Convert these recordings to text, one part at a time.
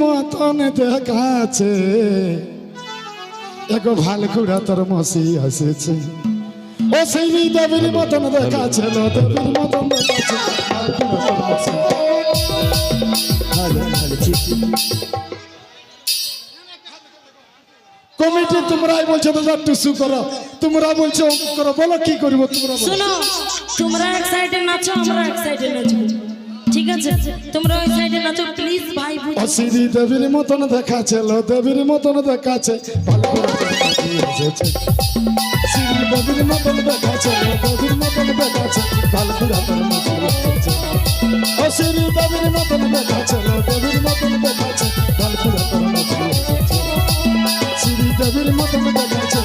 মতন দেখাচ্ছে। এগো ভালো কুড়া তোর মসি আসেছে। ও সেই দেবীর মতন দেখাচ্ছে, লো দেবীর মতন ঠিক। কমিটি, তোমরাই বলছো, দাদা টুসু করো। তোমরা বলছো করো, বলো, কি করব, তোমরা তোমরা এক সাইডে নাচো, আমরা এক সাইডে নাচো আছে। তোমরা ওই সাইডে নাচো প্লিজ ভাই শ্রী দেবীর মতন দেখাচ্ছে লো দেবীর মতন দেখাচ্ছে ভালো মসি দেবীর মতন দেখাচ্ছে লো দেখাচ্ছে দেখাচ্ছে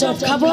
চপ খাবো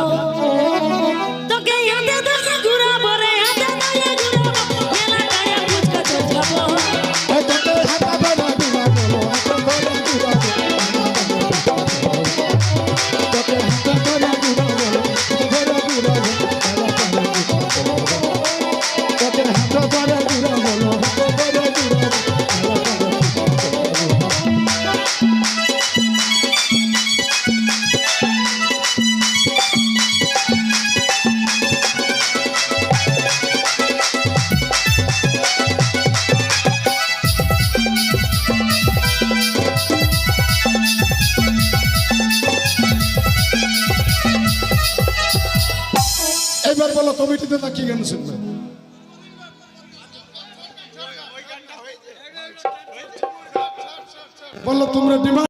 বলো কমিটিতে তা কি গান শুনবে? বলল তোমরা ডিমান্ড